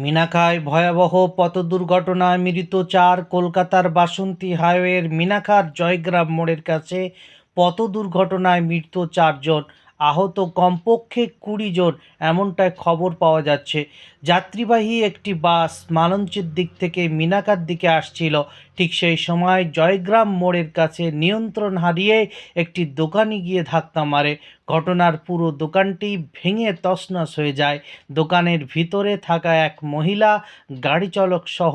মিনাখায় ভয়াবহ পথ দুর্ঘটনায় মৃত চার কলকাতার বাসন্তী হাইওয়ের মিনাখার জয়গ্রাম মোড়ের কাছে পথ দুর্ঘটনায় মৃত চারজন আহত কমপক্ষে কুড়ি জন এমনটাই খবর পাওয়া যাচ্ছে। যাত্রীবাহী একটি বাস মালঞ্চের দিক থেকে মিনাকার দিকে আসছিল। ঠিক সেই সময় জয়গ্রাম মোড়ের কাছে নিয়ন্ত্রণ হারিয়ে একটি দোকানে গিয়ে ধাক্কা মারে। ঘটনার পুরো দোকানটি ভেঙে তছনছ হয়ে যায়। দোকানের ভিতরে থাকা এক মহিলা গাড়ি চালক সহ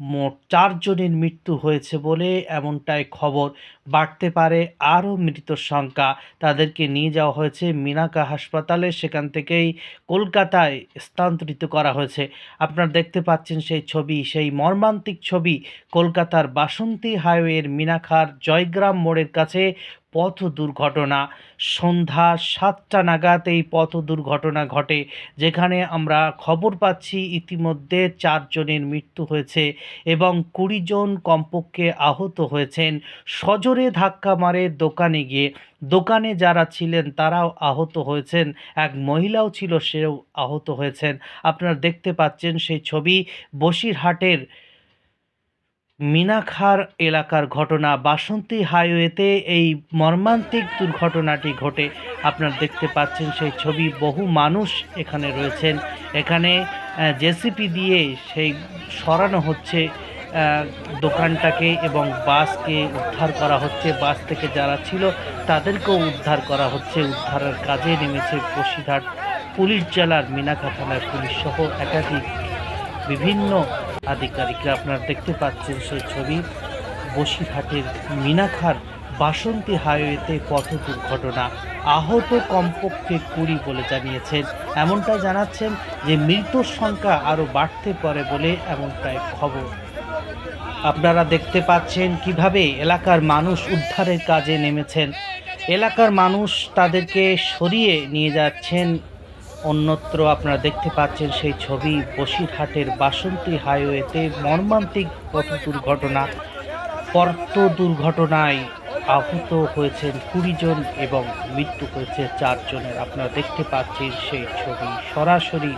মোট চারজনের মৃত্যু হয়েছে বলে এমনটাই খবর। বাড়তে পারে আরও মৃত্যুর সংখ্যা। তাদেরকে নিয়ে যাওয়া হয়েছে মিনাকা হাসপাতালে। সেখান থেকেই কলকাতায় স্থানান্তরিত করা হয়েছে। আপনারা দেখতে পাচ্ছেন সেই ছবি, সেই মর্মান্তিক ছবি। কলকাতার বাসন্তী হাইওয়ের মিনাখার জয়গ্রাম মোড়ের কাছে পথ দুর্ঘটনা সন্ধ্যা সাতটা নাগাদ এই পথ দুর্ঘটনা ঘটে, যেখানে আমরা খবর পাচ্ছি ইতিমধ্যে চারজনের মৃত্যু হয়েছে এবং কুড়ি জন কমপক্ষে আহত হয়েছেন। সজোরে ধাক্কা মারে দোকানে গিয়ে, দোকানে যারা ছিলেন তারাও আহত হয়েছেন, এক মহিলাও ছিল সেও আহত হয়েছেন। আপনারা দেখতে পাচ্ছেন সেই ছবি বসিরহাটের মিনাখার এলাকার ঘটনা, বাসন্তী হাইওয়েতে এই মর্মান্তিক দুর্ঘটনাটি ঘটে। আপনারা দেখতে পাচ্ছেন সেই ছবি, বহু মানুষ এখানে রয়েছেন। এখানে জেসিপি দিয়ে সেই সরানো হচ্ছে দোকানটাকে এবং বাসকে উদ্ধার করা হচ্ছে। বাস থেকে যারা ছিল তাদেরকেও উদ্ধার করা হচ্ছে। উদ্ধারের কাজে নেমেছে বসিরহাট পুলিশ জেলার মিনাখা থানার পুলিশ সহ একাধিক বিভিন্ন আধিকারিকরা আপনারা দেখতে পাচ্ছেন সেই ছবি। বসিরহাটের মিনাখার বাসন্তী হাইওয়েতে পথ দুর্ঘটনা। আহত কমপক্ষে কুড়ি বলে জানিয়েছেন। এমনটাই জানাচ্ছেন যে মৃত্যুর সংখ্যা আরও বাড়তে পারে বলে এমনটাই খবর। আপনারা দেখতে পাচ্ছেন কীভাবে এলাকার মানুষ উদ্ধারের কাজে নেমেছেন। এলাকার মানুষ তাদেরকে সরিয়ে নিয়ে যাচ্ছেন অন্যত্র আপনারা দেখতে পাচ্ছেন সেই ছবি বসিরহাটের বাসন্তী হাইওয়েতে মর্মান্তিক পথ দুর্ঘটনা, পর্ত দুর্ঘটনায় আহত হয়েছেন কুড়িজন এবং মৃত্যু হয়েছে চারজনের আপনারা দেখতে পাচ্ছেন সেই ছবি। সরাসরি